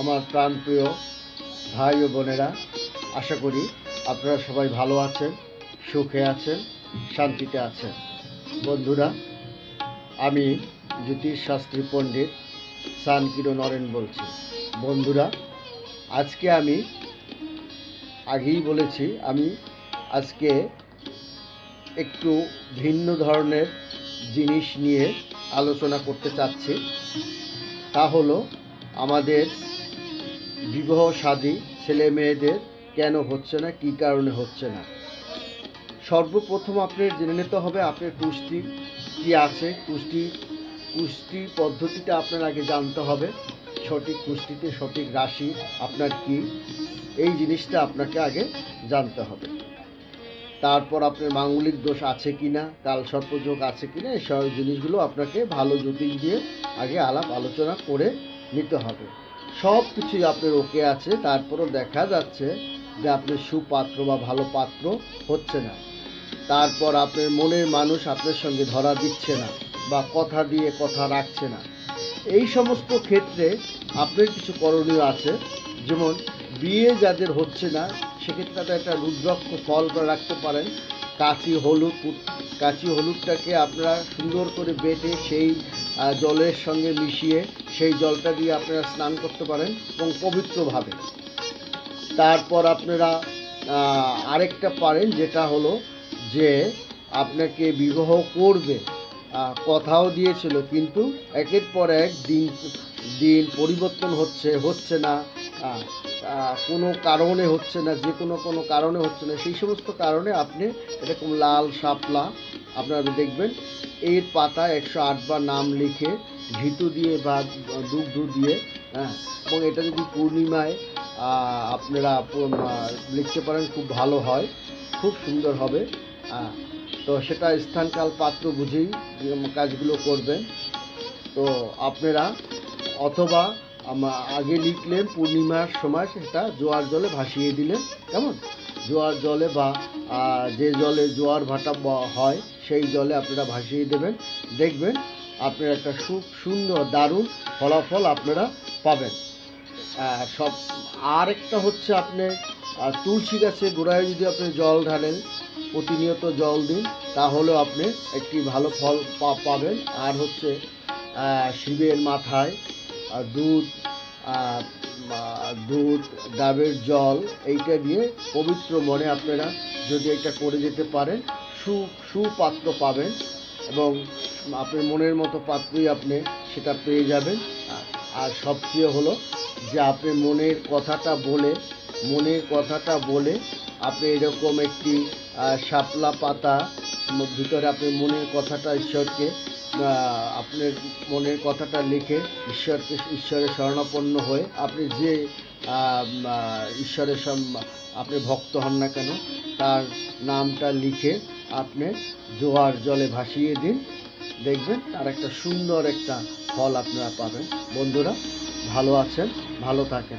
আমার প্রাণপ্রিয় ভাই ও বোনেরা, আশা করি আপনারা সবাই ভালো আছেন, সুখে আছেন, শান্তিতে আছেন। বন্ধুরা, আমি জ্যোতিষ শাস্ত্রী পণ্ডিত সানকিরো নরেন বলছি। বন্ধুরা, আজকে আমি আগেই বলেছি, আমি আজকে একটু ভিন্ন ধরনের জিনিস নিয়ে আলোচনা করতে চাচ্ছি। তা হলো আমাদের বিবাহ, সাদী, ছেলে মেয়েদের কেন হচ্ছে না, কি কারণে হচ্ছে না? সর্বপ্রথম আপনার জেনে নিতে হবে আপনার কুষ্টি কি আছে, কুষ্টি কুষ্টি পদ্ধতিটা আপনার আগে জানতে হবে। সঠিক কুষ্টিতে সঠিক রাশি আপনার কি? এই জিনিসটা আপনাকে আগে জানতে হবে। তারপর আপনার মাঙ্গলিক দোষ আছে কিনা, কাল সর্পযোগ আছে কিনা, এই সব জিনিসগুলো আপনাকে ভালো জ্যোতিষ দিয়ে আগে আলাপ আলোচনা করে নিতে হবে। সব কিছুই আপনার ওকে আছে, তারপরও দেখা যাচ্ছে যে আপনার সুপাত্র বা ভালো পাত্র হচ্ছে না। তারপর আপনার মনের মানুষ আপনার সঙ্গে ধরা দিচ্ছে না বা কথা দিয়ে কথা রাখছে না। এই সমস্ত ক্ষেত্রে আপনার কিছু করণীয় আছে, যেমন বিয়ে যাদের হচ্ছে না, সেক্ষেত্রে তাদের একটা রুদ্রাক্ষ ফল রাখতে পারেন। কাঁচি হলুদ, কাঁচি হলুদটাকে আপনারা সুন্দর করে বেটে সেই জলের সঙ্গে মিশিয়ে সেই জলটা দিয়ে আপনারা স্নান করতে পারেন এবং পবিত্রভাবে। তারপর আপনারা আরেকটা পারেন যেটা হলো যে আপনাকে বিবাহ করবে। কথাও দিয়েছিল, কিন্তু একের পর এক দিন দিন পরিবর্তন হচ্ছে হচ্ছে না। কোনো কারণে হচ্ছে না, যে কোনো কোনো কারণে হচ্ছে না, সেই সমস্ত কারণে আপনি এরকম লাল শাপলা আপনারা দেখবেন, এর পাতা একশো আটবার নাম লিখে ঘিতু দিয়ে বা দুগ্ধ দিয়ে হ্যাঁ এবং এটা যদি পূর্ণিমায় আপনারা লিখতে পারেন, খুব ভালো হয়, খুব সুন্দর হবে তো সেটা স্থানকাল পাত্র বুঝেই কাজগুলো করবেন, তো আপনারা অথবা আগে লিখলেন পূর্ণিমার সময় সেটা জোয়ার জলে ভাসিয়ে দিলেন। কেমন? জোয়ার জলে বা যে জলে জোয়ার ভাটা হয় সেই জলে আপনারা ভাসিয়ে দেবেন। দেখবেন আপনারা একটা খুব সুন্দর, দারুণ ফলাফল আপনারা পাবেন। সব আর একটা হচ্ছে আপনি তুলসী গাছের গোড়ায় যদি আপনি জল ঢালেন, প্রতিনিয়ত জল দিন, তাহলেও আপনি একটি ভালো ফল পাবেন। আর হচ্ছে শিবের মাথায় দুধ আহ, আহ, দুধ ডাবের জল এইটা দিয়ে পবিত্র মনে আপনারা যদি এটা করে যেতে পারেন সু সুপাত্র পাবেন এবং আপনার মনের মতো পাত্রই আপনি সেটা পেয়ে যাবেন। আর সবচেয়ে হলো যে আপনি মনের কথাটা বলে মনের কথাটা বলে আপনি এরকম একটি শাপলা পাতা ভিতরে আপনি মনের কথাটা ঈশ্বরকে আপনার মনের কথাটা লিখে ঈশ্বরকে, ঈশ্বরের শরণাপন্ন হয়ে আপনি যে ঈশ্বরের আপনি ভক্ত হন না কেন, তার নামটা লিখে আপনি জোয়ার জলে ভাসিয়ে দিন। দেখবেন তার একটা সুন্দর একটা ফল আপনারা পাবেন। বন্ধুরা, ভালো আছেন, ভালো থাকেন।